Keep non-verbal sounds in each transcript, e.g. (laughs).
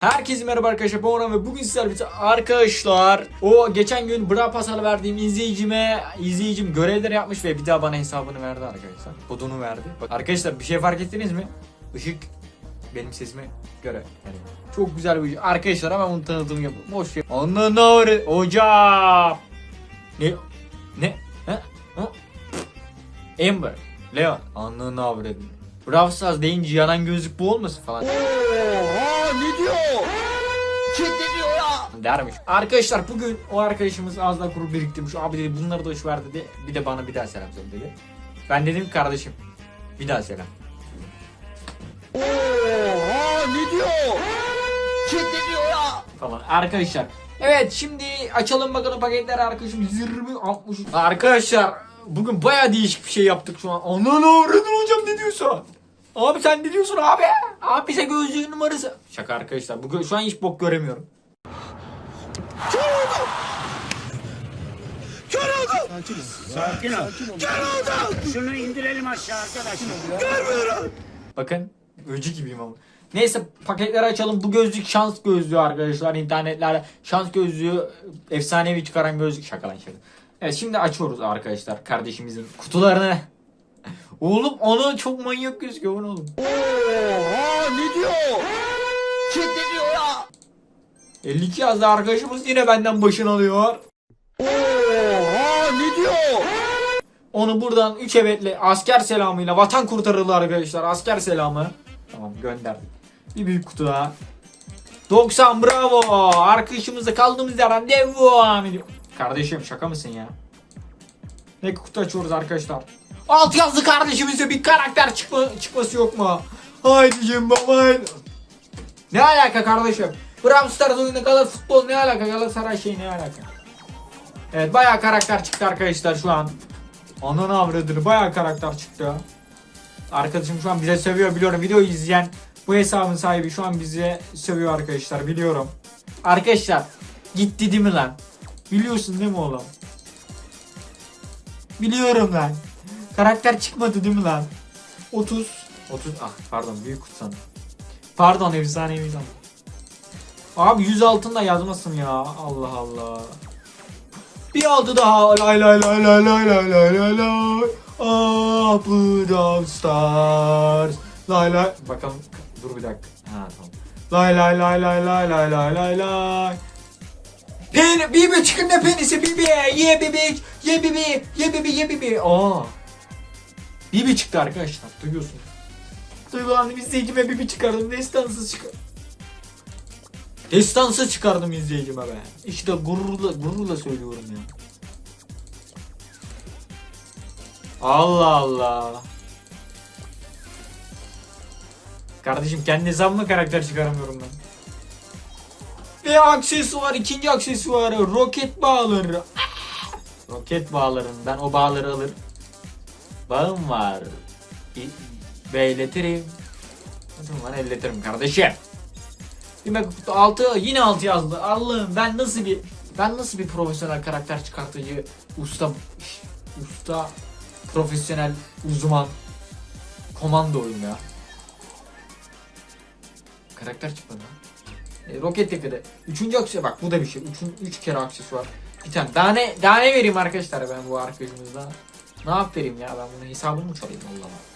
Herkese merhaba arkadaşlar ben Orhan ve bugün sizlerle birlikte arkadaşlar o geçen gün bra pasal verdiğim izleyicime izleyicim görevleri yapmış ve bir daha bana hesabını verdi arkadaşlar. Kodunu verdi. Bak, arkadaşlar bir şey fark ettiniz mi? Işık benim sesime göre yani çok güzel bir. Arkadaşlar hemen bunu tanıtım yapın. Boş ver. Onun doğru hocam. Ne? Ne? Ha? Ha? Amber. Leon. Anlığın avradım. Brawl Stars deyince yanan gözlük bu olmasın falan. Oha ne diyor? Kim ne diyor ya? dermiş. Arkadaşlar bugün o arkadaşımız az daha kuru biriktirmiş. Abi dedi bunları da hoş ver dedi. Bir de bana bir daha selam söyle dedi. Ben dedim kardeşim bir daha selam. Oha ne diyor? Kim ne diyor ya? Falan. Arkadaşlar. Evet şimdi açalım bakalım paketleri arkadaşım 20 60. Arkadaşlar bugün baya değişik bir şey yaptık şu an. Ananı avradın hocam ne diyorsun? Abi sen ne diyorsun abi? Abi bize gözlüğün numarası. Şaka arkadaşlar. Bugün şu an hiç bok göremiyorum. Sakin ol. Şunu indirelim aşağı arkadaşlar. Bakın öcü gibiyim ama. Neyse paketleri açalım. Bu gözlük şans gözlüğü arkadaşlar. internetlerde şans gözlüğü efsanevi çıkaran gözlük. Şaka lan şaka. Evet şimdi açıyoruz arkadaşlar kardeşimizin kutularını. Oğlum onu çok manyak gözüküyor bu ne oğlum. Oha ne diyor? Kim ne diyor ya? 52 yazdı arkadaşımız yine benden başını alıyor. Oha ne diyor? Onu buradan 3 evetle asker selamıyla vatan kurtarıldı arkadaşlar. Asker selamı. Tamam gönderdik. Bir büyük kutu daha. 90 bravo. Arkadaşımızla kaldığımız yerden devam ediyor. Kardeşim şaka mısın ya? Ne kutu açıyoruz arkadaşlar? Alt yazdı kardeşimize bir karakter çıkma, çıkması yok mu? Haydi Cem baba haydi. Ne alaka kardeşim? Brawl Stars oyunu kadar futbol ne alaka? Galatasaray şey ne alaka? Evet bayağı karakter çıktı arkadaşlar şu an. Ananı avradını bayağı karakter çıktı. Arkadaşım şu an bize sövüyor biliyorum. Videoyu izleyen bu hesabın sahibi şu an bize sövüyor arkadaşlar biliyorum. Arkadaşlar gitti değil mi lan? Biliyorsun değil mi oğlum? Biliyorum lan. Karakter çıkmadı değil mi lan? 30 30 ah pardon büyük kutsan. Pardon efsanevi zaman. Abi 100 altında yazmasın ya. Allah Allah. Bir aldı daha. Lay lay lay lay lay lay lay lay lay. Ah Brawl Stars. Lay lay. Bakalım. Dur bir dakika. Ha tamam. Lay lay lay lay lay lay lay lay lay. Pen, Bibi çıkın ne penisi Bibi. Ye Bibi. Ye Bibi. Ye Bibi. Ye Bibi. Aa. Bibi çıktı arkadaşlar. Duyuyorsunuz. Duygulandım izleyicime Bibi çıkardım. Destansız çıkar. Destansız çıkardım izleyicime be. İşte gururla, gururla söylüyorum ya. Allah Allah. Kardeşim kendi hesabıma karakter çıkaramıyorum ben. Ve aksesuar, ikinci aksesuarı roket bağları. Roket bağlarından o bağları alır. Bağım var. Beyletirim. O zaman elletirim kardeşim. Demek kutu 6 yine 6 yazdı. Allah'ım ben nasıl bir ben nasıl bir profesyonel karakter çıkartıcı usta usta profesyonel uzman komandoyum ya. Karakter çıkmadı. E, roket tekede. Üçüncü aksesuar bak bu da bir şey. Üçün, üç kere aksesuar. Bir tane. Daha ne, daha ne vereyim arkadaşlar ben bu arkadaşımızda. Ne yap vereyim ya ben bunu hesabımı mı çalayım Allah Allah.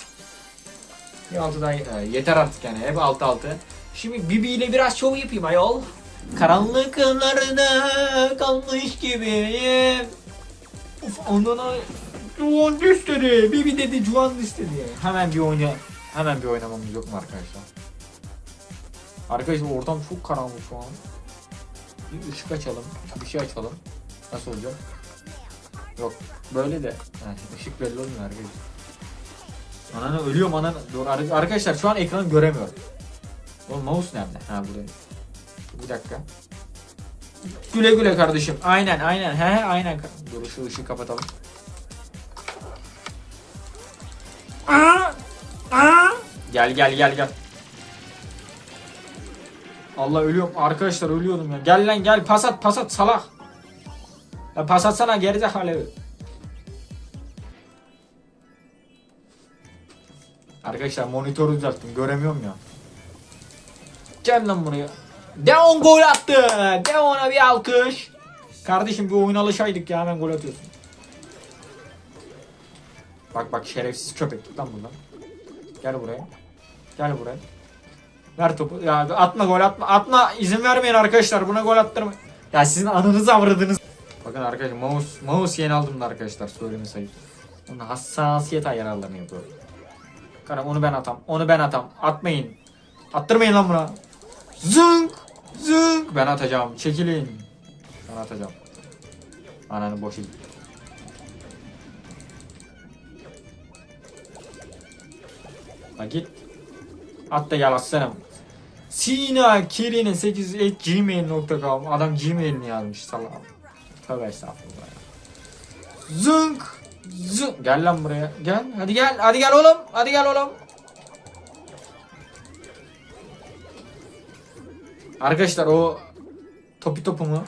Bir altı daha yeter artık yani hep altı altı. Şimdi Bibi ile biraz şov yapayım ayol. Karanlıklarda kalmış gibiyim. Uf ondan Juan istedi. Bibi dedi Juan istedi. Hemen bir oyna hemen bir oynamamız yok mu arkadaşlar? Arkadaşlar ortam çok karanlık şu an. Bir ışık açalım. Bir şey açalım. Nasıl olacak? Yok böyle de. Yani ışık belli olmuyor arkadaşlar. Ananı ölüyorum ananı. Dur ar- arkadaşlar şu an ekranı göremiyorum. Oğlum mouse nerede? Ha burada. Bir dakika. Güle güle kardeşim. Aynen aynen. He he aynen. Dur şu ışığı kapatalım. Aa! Aa! Gel gel gel gel. Allah ölüyorum. Arkadaşlar ölüyordum ya. Gel lan gel pas at pas at salak. Ya pas atsana gerizekalı. Arkadaşlar monitörü düzelttim. Göremiyorum ya. Gel lan buraya. Deon gol attı. Deon'a bir alkış. Kardeşim bir oyun alışaydık ya hemen gol atıyorsun. Bak bak şerefsiz köpek lan buradan. Gel buraya. Gel buraya. Ver topu. Ya atma gol atma. Atma izin vermeyin arkadaşlar. Buna gol attırmayın. Ya sizin anınızı avradınız. Bakın arkadaşlar mouse, mouse yeni aldım da arkadaşlar söyleme sayıp. Onun hassasiyet ayarlarını yapıyor. Karam onu ben atam. Onu ben atam. Atmayın. Attırmayın lan buna. Zınk. Zınk. Ben atacağım. Çekilin. Ben atacağım. Ananı boş il. La git. At da gel aslanım. Sina Kirine 8 et gmail.com Adam gmailini yazmış salam. Tövbe estağfurullah. ya. Zınk. Zınk. Gel lan buraya. Gel. Hadi gel. Hadi gel oğlum. Hadi gel oğlum. Arkadaşlar o topi topumu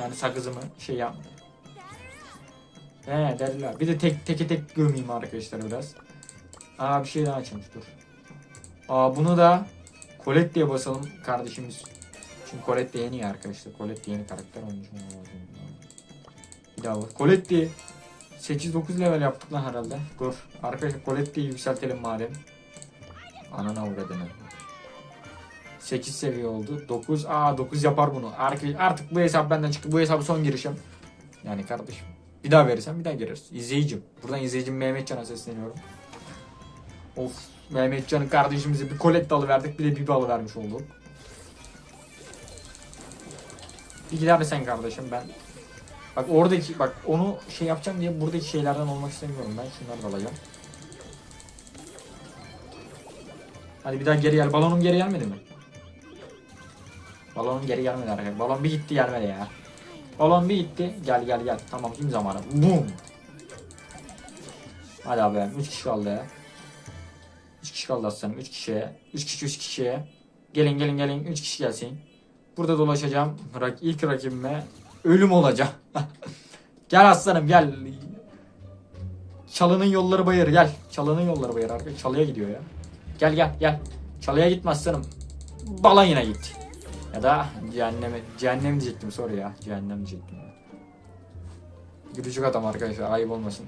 yani sakızımı şey yapma. He derler. Bir de tek teke tek gömeyim arkadaşlar biraz. Aa bir şey daha açmış dur. Aa bunu da Colette diye basalım kardeşimiz. Çünkü Colette yeni arkadaşlar. Colette yeni karakter olmuş. Bir daha var. Colette 8-9 level yaptık lan herhalde. Dur. Arkadaşlar Colette'yi yükseltelim madem. Anana uğradığını. 8 seviye oldu. 9. Aa 9 yapar bunu. Artık, artık bu hesap benden çıktı. Bu hesabı son girişim. Yani kardeşim. Bir daha verirsen bir daha gireriz. İzleyicim. Buradan izleyicim Mehmetcan'a sesleniyorum. Of. Mehmetcan'ın kardeşimize bir kolet dalı verdik. Bir de bibi alı vermiş olduk. Gider sen kardeşim ben. Bak oradaki bak onu şey yapacağım diye buradaki şeylerden olmak istemiyorum ben. Şunları da alacağım. Hadi bir daha geri gel. Balonum geri gelmedi mi? Balonum geri gelmedi arkadaşlar. Balon bir gitti gelmedi ya. Balon bir gitti. Gel gel gel. Tamam şimdi zamanı. Boom. Hadi abi. 3 kişi kaldı ya. 3 kişi kaldı aslanım. 3 kişiye. 3 kişi 3 kişiye. Gelin gelin gelin. 3 kişi gelsin. Burada dolaşacağım. Rak ilk rakibime ölüm olacak. (laughs) gel aslanım gel. Çalının yolları bayır gel. Çalının yolları bayır arkadaş. Çalıya gidiyor ya. Gel gel gel. Çalıya gitme aslanım. Balayına git. Ya da cehenneme, cehennem diyecektim sorry ya. Cehennem diyecektim. Gülücük adam arkadaşlar ayıp olmasın.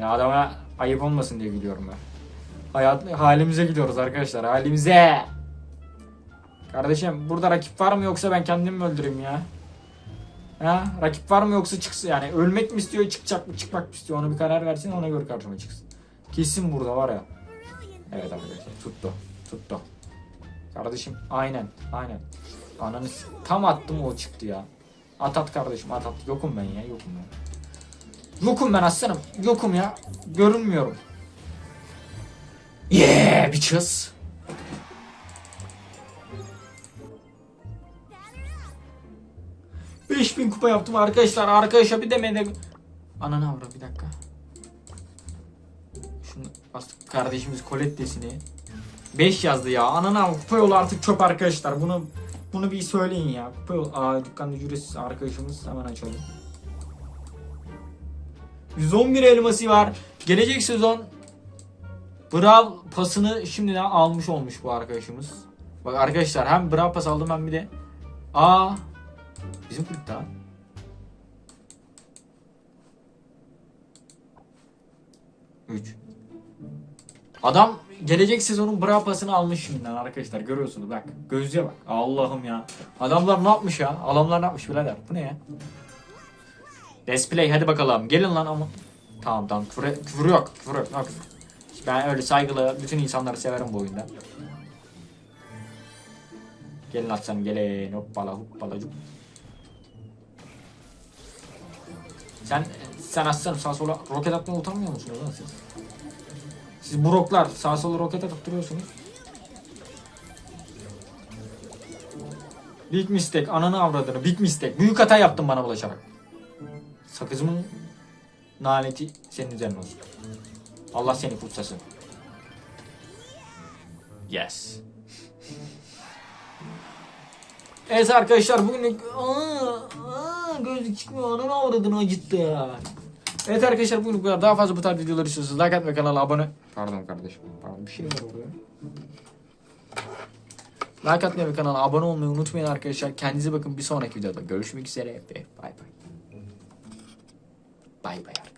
Yani adama ayıp olmasın diye gülüyorum ben. Hayat, halimize gidiyoruz arkadaşlar halimize. Kardeşim burada rakip var mı yoksa ben kendimi mi öldüreyim ya? Ha? Rakip var mı yoksa çıksın yani ölmek mi istiyor çıkacak mı çıkmak mı istiyor onu bir karar versin ona göre karşıma çıksın. Kesin burada var ya. Evet arkadaşlar tuttu tuttu. Kardeşim aynen aynen. Ananı tam attım o çıktı ya. At at kardeşim at at. Yokum ben ya yokum ben. Yokum ben aslanım. Yokum ya. Görünmüyorum. Yeah bitches. Beş bin kupa yaptım arkadaşlar. Arkadaşa bir demedim. Ananı avra bir dakika. Şunu bastık kardeşimiz Colette'sini. 5 yazdı ya. Ananı avra kupa yolu artık çöp arkadaşlar. Bunu bunu bir söyleyin ya. Kupa yolu. Aa dükkanlı ücretsiz arkadaşımız hemen açalım. 111 elması var. Gelecek sezon Brav pasını şimdiden almış olmuş bu arkadaşımız. Bak arkadaşlar hem Brav pas aldım hem bir de Aa bizim kulüpte. Üç. Adam gelecek sezonun Brav pasını almış şimdiden arkadaşlar görüyorsunuz bak. Gözlüğe bak. Allah'ım ya. Adamlar ne yapmış ya? Adamlar ne yapmış birader? Bu ne ya? Display hadi bakalım. Gelin lan ama. Tamam tamam. Küfür, küfür yok küfür yok. Ben öyle saygılı bütün insanları severim bu oyunda. Gelin aslanım gelin. Hoppala hoppala cup. Sen sen aslanım sağa sola roket atmaya utanmıyor musunuz lan siz? Siz broklar sağa sola roket atıp duruyorsunuz. Big mistake ananı avradını big mistake. Büyük hata yaptın bana bulaşarak. Sakızımın laneti senin üzerine olsun. Allah seni kutsasın. Yes. (laughs) Evet arkadaşlar bugün aa, aa, gözlük çıkmıyor ananı avradını acıttı. Evet arkadaşlar bugün bu kadar. Daha fazla bu tarz videoları istiyorsanız like atmayı kanala abone. Pardon kardeşim. Pardon bir şey var orada. Like atmayı ve kanala abone olmayı unutmayın arkadaşlar. Kendinize bakın. Bir sonraki videoda görüşmek üzere ve bay bay. Bay bay arkadaşlar.